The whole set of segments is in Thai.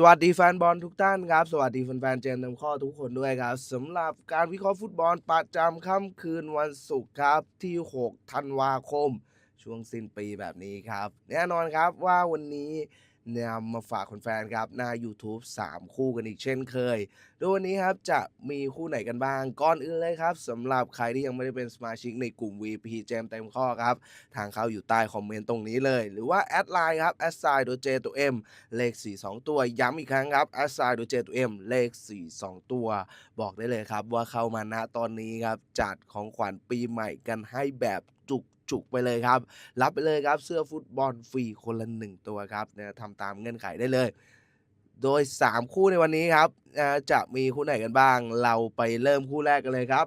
สวัสดีแฟนบอลทุกท่านครับ สวัสดีแฟนๆเจนนำข้อทุกคนด้วยครับสำหรับการวิเคราะห์ฟุตบอลประจำค่ำคืนวันศุกร์ครับที่ 6 ธันวาคม ช่วงสิ้นปีแบบนี้ครับ แน่นอนครับว่าวันนี้ นำมาฝากแฟนๆครับหน้า YouTube 3 คู่กันอีกเช่นเคย โดยวันนี้ครับจะมีคู่ไหนกันบ้าง ก่อนอื่นเลยครับสำหรับใครที่ยังไม่ได้เป็นสมาชิกในกลุ่ม VP เจมเต็มข้อครับ ทางเข้าอยู่ใต้คอมเมนต์ตรงนี้เลย หรือว่าแอดไลน์ครับแอดไซน์โดยเจตัว M เลข 4 2 ตัว ย้ำอีกครั้งครับแอดไซน์โดยเจตัว M เลข 4 2 ตัว บอกได้เลยครับว่าเข้ามาณตอนนี้ครับจัดของขวัญปีใหม่กันให้แบบจุก จุกไปเลยครับ รับไปเลยครับเสื้อฟุตบอลฟรีคนละหนึ่งตัวครับนี่ยทำตามเงื่อนไขได้เลย โดย 3 คู่ในวันนี้ครับจะมีคู่ไหนกันบ้าง เราไปเริ่มคู่แรกกันเลยครับ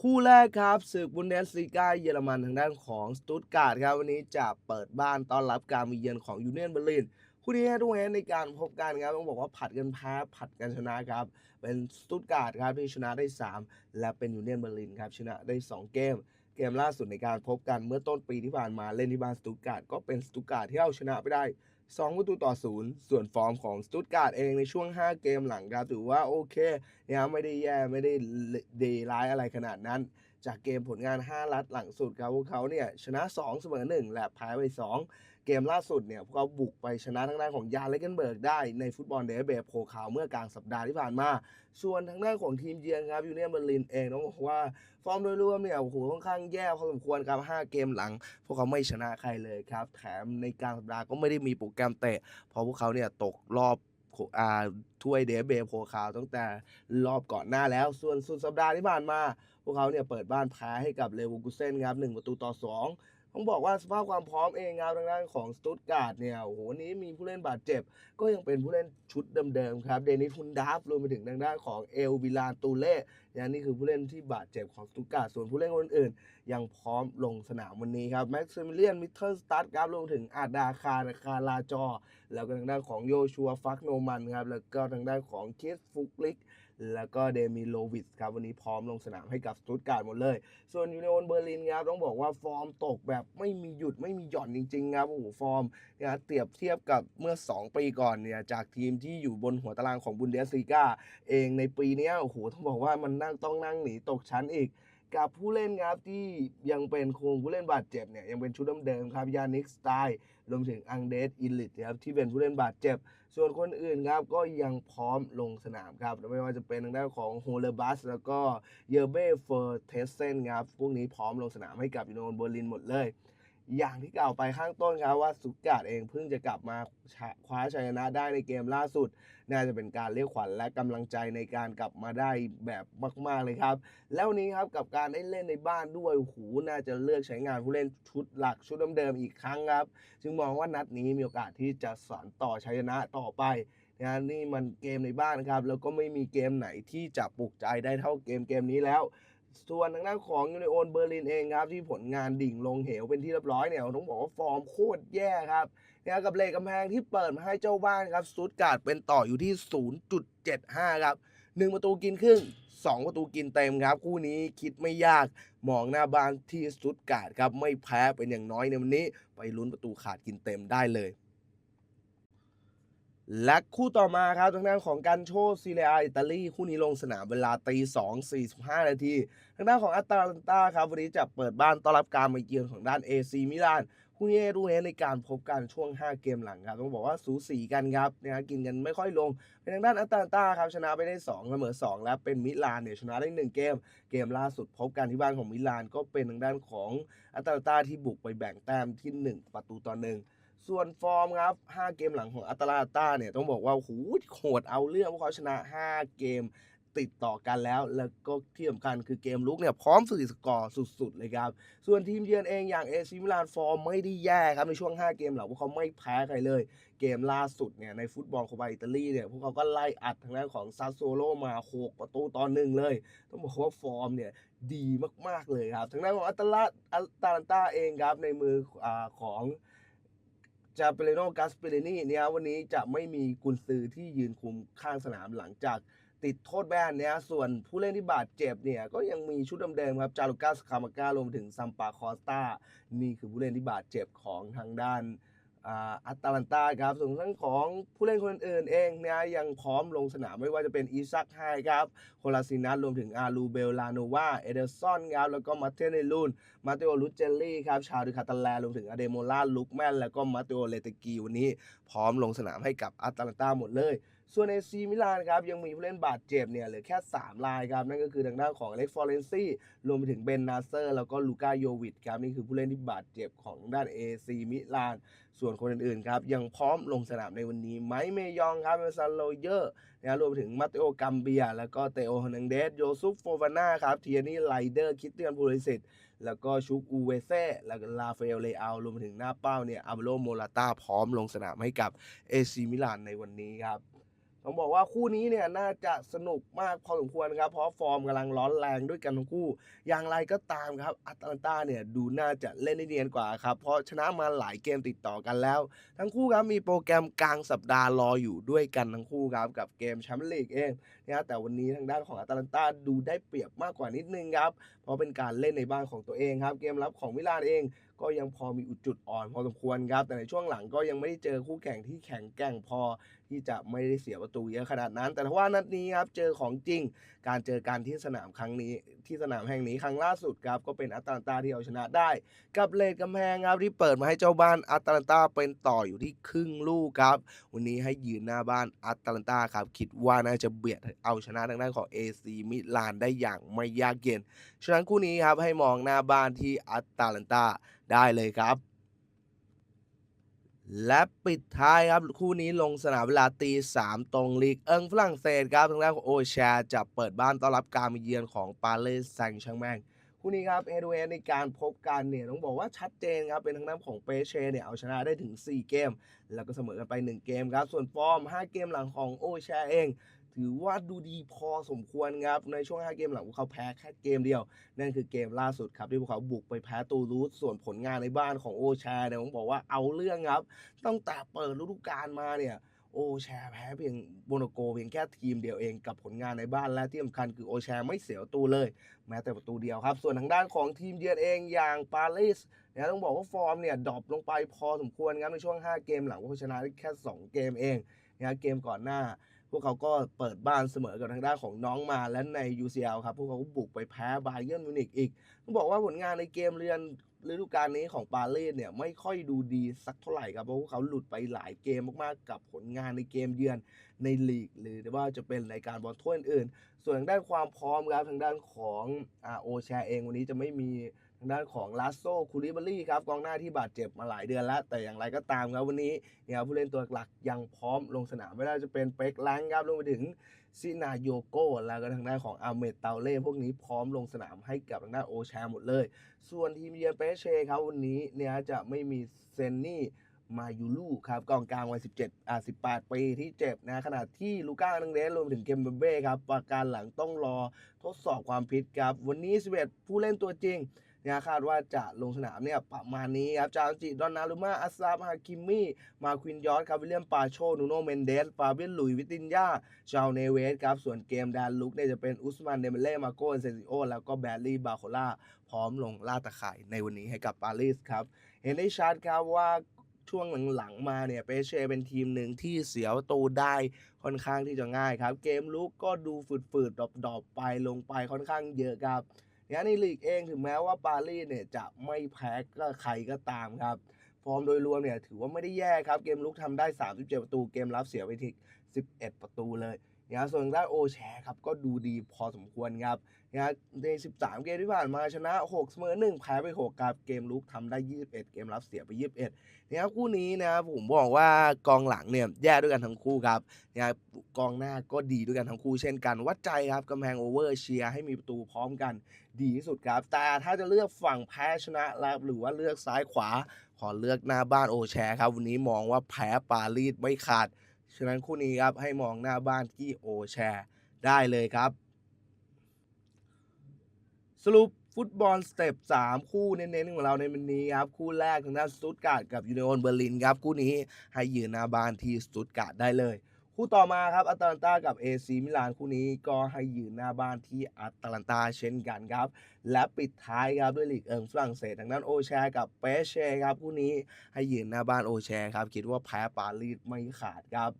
คู่แรกครับศึกบุนเดสลีกาเยอรมันทางด้านของสตุตการ์ดครับ วันนี้จะเปิดบ้านต้อนรับการมาเยือนของยูเนียนเบอร์ลิน คู่นี้ทุกแฮในการพบกันครับต้องบอกว่าผัดกันแพ้ผัดกันชนะครับ เป็นสตุตการ์ดครับที่ชนะได้ 3 และเป็นยูเนียนเบอร์ลินครับชนะได้ 2 เกม เกมล่าสุดในการพบกันเมื่อต้นปีที่ผ่านมาเล่นที่บ้านสตุตการ์ดก็เป็นสตุตการ์ดที่เอาชนะไปได้2ประตูต่อศูนย์ส่วนฟอร์มของสตุตการ์ดเองในช่วง 5 เกมหลังครับถือว่าโอเคนะไม่ได้แย่ไม่ได้ดีร้ายอะไรขนาดนั้น จากเกมผลงาน 5 ลัดหลังสุดครับพวกเขาเนี่ยชนะ 2 เสมอ 1 และแพ้ไป 2เกมล่าสุดเนี่ยพวกเขาบุกไปชนะทางด้านของยาเลเกนเบิร์กได้ในฟุตบอลเดเบฟโพคาวเมื่อกลางสัปดาห์ที่ผ่านมา ส่วนทางด้านของทีมเยือนครับยูเนียนเบอร์ลินเองต้องบอกว่า ฟอร์มโดยรวมเนี่ยโอ้โหค่อนข้างแย่พอสมควรครับ 5 เกมหลัง พวกเขาไม่ชนะใครเลยครับ แถมในกลางสัปดาห์ก็ไม่ได้มีโปรแกรมเตะเพราะพวกเขาเนี่ยตกรอบถ้วยเดฟเบโพคาวตั้งแต่รอบก่อนหน้าแล้ว ส่วนสุดสัปดาห์ที่ผ่านมา พวกเขาเนี่ยเปิดบ้านแพ้ให้กับเลวูกุเซนครับ1ประตูต่อ 2 ต้องบอกว่าสภาพความพร้อมเองครับทางด้านของสตุตการ์ดเนี่ยโอ้โหวันนี้มีผู้เล่นบาดเจ็บ ก็ยังเป็นผู้เล่นชุดเดิมๆครับเดนิสฮุนดาฟรวมไปถึงทางด้านของเอลวิลานตูเล่ยนี่คือผู้เล่นที่บาดเจ็บของสตุตการ์ดส่วนผู้เล่นคนอื่นๆยังพร้อมลงสนามวันนี้ครับแม็กซิมิเลียนมิทเทิลสตัดครับรวมถึงอาดาคาร์คาราจอ แล้วก็ทางด้านของโยชัวฟักโนมันครับแล้วก็ทางด้านของเคสฟุกลิก แล้วก็เดมิโลวิชครับวันนี้พร้อมลงสนามให้กับสตุตการ์ดหมดเลย ส่วนยูเนโอนเบอร์ลินครับต้องบอกว่าฟอร์มตกแบบไม่มีหยุดไม่มีหย่อนจริงๆครับโอ้โหฟอร์มเนี่ยเปรียบเทียบกับเมื่อ 2 ปีก่อนเนี่ยจากทีมที่อยู่บนหัวตารางของบุนเดสลีกาเองในปีนี้โอ้โหต้องบอกว่ามันนั่งต้องนั่งหนีตกชั้นอีก กับผู้เล่นครับที่ยังเป็นโครงผู้เล่นบาดเจ็บเนี่ยยังเป็นชุดเดิมๆครับยานิกสไตล์รวมถึงอังเดสอิลิตครับที่เป็นผู้เล่นบาดเจ็บ ส่วนคนอื่นครับก็ยังพร้อมลงสนามครับไม่ว่าจะเป็นทางด้านของโฮเลบัสแล้วก็เยเบเฟอร์เทสเซนครับพวกนี้พร้อมลงสนามให้กับยูโนนเบอร์ลินหมดเลย อย่างที่กล่าวไปข้างต้นครับว่าสุกกาดเองเพิ่งจะกลับมาคว้าชัยชนะได้ในเกมล่าสุด น่าจะเป็นการเรียกขวัญและกำลังใจในการกลับมาได้แบบมาก ๆเลยครับ แล้วนี้ครับกับการได้เล่นในบ้านด้วยโอ้โหน่าจะเลือกใช้งานผู้เล่นชุดหลักชุดเดิมๆอีกครั้งครับ จึงมองว่านัดนี้มีโอกาสที่จะสานต่อชัยชนะต่อไปนะนี่มันเกมในบ้านครับแล้วก็ไม่มีเกมไหนที่จะปลุกใจได้เท่าเกมเกมนี้แล้ว ส่วนทางด้านของยูเนโอนเบอร์ลินเองครับ ที่ผลงานดิ่งลงเหวเป็นที่เรียบร้อยเนี่ยต้องบอกว่าฟอร์มโคตรแย่ครับนะกับเลขกำแพงที่เปิดมาให้เจ้าบ้านครับสตุตการ์ดเป็นต่ออยู่ที่ 0.75 ครับ 1 ประตูกินครึ่ง 2 ประตูกินเต็มครับ คู่นี้คิดไม่ยากมองหน้าบ้านที่สตุตการ์ดครับไม่แพ้เป็นอย่างน้อยในวันนี้ ไปลุ้นประตูขาดกินเต็มได้เลย และคู่ต่อมาครับทางด้านของกันโชซีเรียอิตาลีคู่นี้ลงสนามเวลาตี2 45นาทีทางด้านของอัตแลนตาครับวันนี้จะเปิดบ้านต้อนรับการมาเยือนของด้านเอซีมิลานคู่นี้รู้เห็นในการพบกันช่วง 5 เกมหลังครับต้องบอกว่าสูสีกันครับนะฮะกินกันไม่ค่อยลงเป็นทางด้านอัตแลนตาครับชนะไปได้2เสมอ2และเป็นมิลานเนี่ยชนะได้ 1 เกม เกมล่าสุดพบกันที่บ้านของมิลานก็เป็นทางด้านของอัตแลนตาที่บุกไปแบ่งแต้มที่ 1 ประตูต่อหนึ่ง ส่วนฟอร์มครับ 5 เกมหลังของอัตลนตาเนี่ยต้องบอกว่าโหโหดเอาเรื่องพวกเขาชนะ 5 เกมติดต่อกันแล้ว แล้วก็ที่สำคัญคือเกมลุกเนี่ยพร้อมสถิติสกอร์สุด ๆ เลยครับ ส่วนทีมเยือนเองอย่างเอซิมิลานฟอร์มไม่ได้แย่ครับ ในช่วง 5 เกมหลังพวกเขาไม่แพ้ใครเลย เกมล่าสุดเนี่ยในฟุตบอลโคปาอิตาลีเนี่ยพวกเขาก็ไล่อัดทางด้านของซาโซโลมา 6 ประตูต่อหนึ่งเลย ต้องบอกว่าฟอร์มเนี่ยดีมากๆเลยครับทางด้านของอัตลาอัตแลนตาเองครับในมืออของ จาเปเรโนกัสเปเรนี่เนี่ยวันนี้จะไม่มีกุนซือที่ยืนคุมข้างสนามหลังจากติดโทษแบนเนี่ยส่วนผู้เล่นที่บาดเจ็บเนี่ยก็ยังมีชุดเดิมๆครับจารุกัสคามาก้ารวมถึงซัมปาคอสตานี่คือผู้เล่นที่บาดเจ็บของทางด้าน อ่าอัตแลนตาครับส่วนทั้งของผู้เล่นคนอื่นเองนะยังพร้อมลงสนามไม่ว่าจะเป็นอีซักไฮครับโคลาซินัสรวมถึงอารูเบลลาโนวาเอเดอร์ซอนครับแล้วก็มาเตเนลูนมาเตโอลุเจลลี่ครับชาวดูคาตาแลรวมถึงอเดโมล่าลุกแมนแล้วก็มาเตโอเลเตกีวันนี้พร้อมลงสนามให้กับอัตแลนตาหมดเลย ส่วนในซีมิลานครับยังมีผู้เล่นบาดเจ็บเนี่ยเหลือแค่ 3 รายครับ นั่นก็คือทางด้านของเล็กฟอร์เรนซี่รวมไปถึงเบนนาเซอร์แล้วก็ลูกาโยวิดครับ นี่คือผู้เล่นที่บาดเจ็บของด้านเอซีมิลาน ส่วนคนอื่นๆครับยังพร้อมลงสนามในวันนี้ไมเมยองครับเอซันโลเยอร์นะรวมไปถึงมาเตโอกัมเบีย แล้วก็เตโอฮนังเดสโยซุฟโฟวาน่าครับเทียนี่ไลเดอร์คิสเตียนพูลิสิตแล้วก็ชุกอูเวเซ่แล้วก็ลาเฟลเลอา รวมไปถึงหน้าเป้าเนี่ยอาเบโลโมลาตาพร้อมลงสนามให้กับเอซีมิลานในวันนี้ครับ ต้องบอกว่าคู่นี้เนี่ยน่าจะสนุกมากพอสมควรครับ เพราะฟอร์มกำลังร้อนแรงด้วยกันทั้งคู่ อย่างไรก็ตามครับอัตแลนตาเนี่ยดูน่าจะเล่นได้เนียนกว่าครับ เพราะชนะมาหลายเกมติดต่อกันแล้ว ทั้งคู่ครับมีโปรแกรมกลางสัปดาห์รออยู่ด้วยกันทั้งคู่ครับกับเกมแชมเปี้ยนลีกเองนะแต่วันนี้ทางด้านของอัตแลนตาดูได้เปรียบมากกว่านิดนึงครับเพราะเป็นการเล่นในบ้านของตัวเองครับ เกมรับของมิลานเองก็ยังพอมีอุดจุดอ่อนพอสมควรครับ แต่ในช่วงหลังก็ยังไม่ได้เจอคู่แข่งที่แข็งแกร่งพอ ที่จะไม่ได้เสียประตูเยอะขนาดนั้น แต่ถ้าว่านัดนี้ครับเจอของจริงการเจอกันที่สนามครั้งนี้ที่สนามแห่งนี้ครั้งล่าสุดครับก็เป็นอัตแลนตาที่เอาชนะได้ กับเลดกำแพงครับที่เปิดมาให้เจ้าบ้านอัตแลนตาเป็นต่ออยู่ที่ครึ่งลูกครับ วันนี้ให้ยืนหน้าบ้านอัตแลนตาครับคิดว่าน่าจะเบียดเอาชนะทางด้านของ AC มิลานได้อย่างไม่ยากเย็นฉะนั้นคู่นี้ครับให้มองหน้าบ้านที่อัตแลนตาได้เลยครับ และปิดท้ายครับคู่นี้ลงสนามเวลาตีสามตรงลีกเอิงฝรั่งเศสครับทางด้านของโอแชร์จะเปิดบ้านต้อนรับการมาเยือนของปาเลสแซงต์แชร์แมงคู่นี้ครับเอดูเอในการพบกันเนี่ยต้องบอกว่าชัดเจนครับเป็นทางด้านของเปเชเนี่ยเอาชนะได้ถึง 4 เกม แล้วก็เสมอกันไป 1 เกมครับ ส่วนฟอร์ม 5 เกมหลังของโอแชร์เอง ถือว่าดูดีพอสมควรครับ ในช่วง 5 เกมหลังพวกเขาแพ้แค่เกมเดียว นั่นคือเกมล่าสุดครับ ที่พวกเขาบุกไปแพ้ตูรูสส่วนผลงานในบ้านของโอแชร์เนี่ยผมบอกว่าเอาเรื่องครับ ตั้งแต่เปิดฤดูกาลมาเนี่ยโอแชร์แพ้เพียงโบโนโกเพียงแค่ทีมเดียวเองกับผลงานในบ้านและที่สำคัญคือโอแชร์ไม่เสียประตูเลย แม้แต่ประตูเดียวครับ ส่วนทางด้านของทีมเยือนเองอย่างปารีสเนะต้องบอกว่าฟอร์มเนี่ยดรอปลงไปพอสมควรครับในช่วง 5 เกมหลังวกเขาชนะได้แค่ 2 เกมเองนะเกมก่อนหน้า พวกเขาก็เปิดบ้านเสมอกับทางด้านของน้องมาและใน UCL ครับ พวกเขาก็บุกไปแพ้บาเยิร์นมิวนิกอีก ต้องบอกว่าผลงานในเกมเรือนฤดูกาลนี้ของปารีสเนี่ยไม่ค่อยดูดีสักเท่าไหร่ครับ เพราะพวกเขาหลุดไปหลายเกมมากๆ กับผลงานในเกมเยือนในลีก หรือว่าจะเป็นรายการบอลถ้วยอื่น ส่วนทางด้านความพร้อมครับทางด้านของอาโอแชร์เองวันนี้จะไม่มี ทางด้านของลาโซคูลิบารี่ครับกองหน้าที่บาดเจ็บมาหลายเดือนแล้ว แต่อย่างไรก็ตามครับวันนี้เนี่ยผู้เล่นตัวหลักยังพร้อมลงสนามไม่ว่าจะเป็นเป็กแลงครับรวมไปถึงซินาโยโก้แล้วก็ทางด้านของอาเมดเตาเล่พวกนี้พร้อมลงสนามให้กับทางด้านโอแชหมดเลย ส่วนทีมเยือนเปเช่ครับวันนี้เนี่ยจะไม่มีเซนนี่มายูลูครับกองกลางวัย 17อ่า18 ปีที่เจ็บนะขณะที่ลูก้านังเดสรวมถึงเกมเบเบ้ครับประการหลังต้องรอทดสอบความพิษครับ วันนี้ 11 ผู้เล่นตัวจริง นี่ยคาดว่าจะลงสนามเนี่ยประมาณนี้ครับจางจิดอนนารุมาอัสซาบฮาคิมมี่ มาควินยอร์ครับวิลเลียมปาโชนูโนเมนเดสฟาเบียนลุยวิตินยาชาวเนเวสครับส่วนเกมแดนลุกเนี่ยจะเป็นอุสมานเดเมเล่มาโกเซซิโอแล้วก็แบรลี่บาโคล่าพร้อมลงล่าตะข่ายในวันนี้ให้กับปารีสครับเห็นได้ชัดครับว่าช่วงหลังๆมาเนี่ยเปเช่เป็นทีมหนึ่งที่เสียประตูได้ค่อนข้างที่จะง่ายครับ เกมลุกก็ดูฝืดๆดรอปๆไปลงไปค่อนข้างเยอะครับ เนี่ยในลีกเองถึงแม้ว่าปารีสเนี่ยจะไม่แพ้ก็ใครก็ตามครับ ฟอร์มโดยรวมเนี่ยถือว่าไม่ได้แย่ครับ เกมลุกทำได้ 37 ประตู เกมรับเสียไปที11 ประตูเลย นะส่วนด้านโอแชร์ครับก็ดูดีพอสมควรครับนะใน 13 เกมที่ผ่านมาชนะ6เสมอ1แพ้ไป6ครับเกมลุกทำได้ 21 เกมรับเสียไป 21นะครับคู่นี้นะครับผมบอกว่ากองหลังเนี่ยแย่ด้วยกันทั้งคู่ครับนะกองหน้าก็ดีด้วยกันทั้งคู่เช่นกัน วัดใจครับกำแพงโอเวอร์เชียร์ให้มีประตูพร้อมกันดีที่สุดครับ แต่ถ้าจะเลือกฝั่งแพ้ชนะแล้วหรือว่าเลือกซ้ายขวาขอเลือกหน้าบ้านโอแชร์ครับ วันนี้มองว่าแพ้ปารีสไม่ขาด ฉะนั้นคู่นี้ครับให้มองหน้าบ้านที่โอแชร์ได้เลยครับ สรุปฟุตบอลสเต็ป3คู่เน้นๆของเราในวันนี้ครับ คู่แรกทางด้านสตุตการ์ดกับยูเน o นเบอร์ลินครับ คู่นี้ให้ยืนหน้าบ้านที่สตุตการ์ดได้เลย คู่ต่อมาครับอาตาลันตากับ AC มิลานคู่นี้ก็ให้ยืนหน้าบ้านที่อาตาลันตาเช่นกันครับ และปิดท้ายครับด้วยลีกเอิงฝรั่งเศสทางด้านโอแชกับเปเช่ครับคู่นี้ให้ยืนหน้าบ้านโอแชครับ คิดว่าแพ้ปารีสไม่ขาดครับ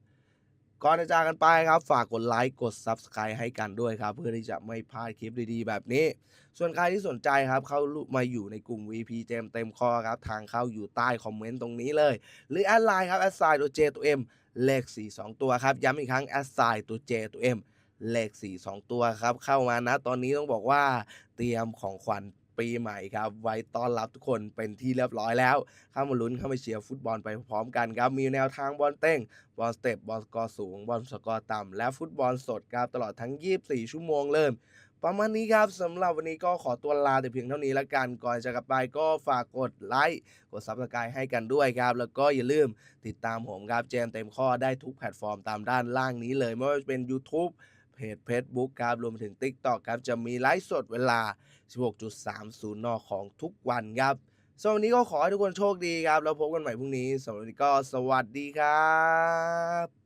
ก่อนจะจากกันไปครับ ฝากกดไลค์กด Subscribe ให้กันด้วยครับ เพื่อที่จะไม่พลาดคลิปดีๆ แบบนี้ ส่วนใครที่สนใจครับเข้ามาอยู่ในกลุ่ม VP เจมเต็มคอครับ ทางเข้าอยู่ใต้คอมเมนต์ตรงนี้เลย หรือแอดไลน์ครับแอดไซน์ตัว J ตัว M เลข 4 2 ตัวครับ ย้ำอีกครั้งแอดไซน์ตัว J ตัว M เลข 4 2 ตัวครับ เข้ามานะ ตอนนี้ต้องบอกว่าเตรียมของขวัญปีใหม่ครับ ไว้ต้อนรับทุกคนเป็นที่เรียบร้อยแล้ว เข้ามาลุ้นเข้ามาเชียร์ฟุตบอลไปพร้อมกันครับ มีแนวทางบอลเต้ง บอลสเต็ปบอลสกอร์สูง บอลสกอร์ต่ำและฟุตบอลสดครับตลอดทั้ง 24 ชั่วโมงเลย ประมาณนี้ครับสำหรับวันนี้ก็ขอตัวลาแต่เพียงเท่านี้ละกันก่อนจะกลับไปก็ฝากกดไลค์กดซับสไครต์ให้กันด้วยครับ แล้วก็อย่าลืมติดตามผมครับเจมเต็มข้อได้ทุกแพลตฟอร์มตามด้านล่างนี้เลย ไม่ว่าจะเป็น YouTube เพจ Facebook ครับรวมถึง TikTok ครับจะมีไลฟ์สดเวลา 16.30 น ของทุกวันครับสำหรับวันนี้ก็ขอให้ทุกคนโชคดีครับ แล้วพบกันใหม่พรุ่งนี้สำหรับวันนี้ก็สวัสดีครับ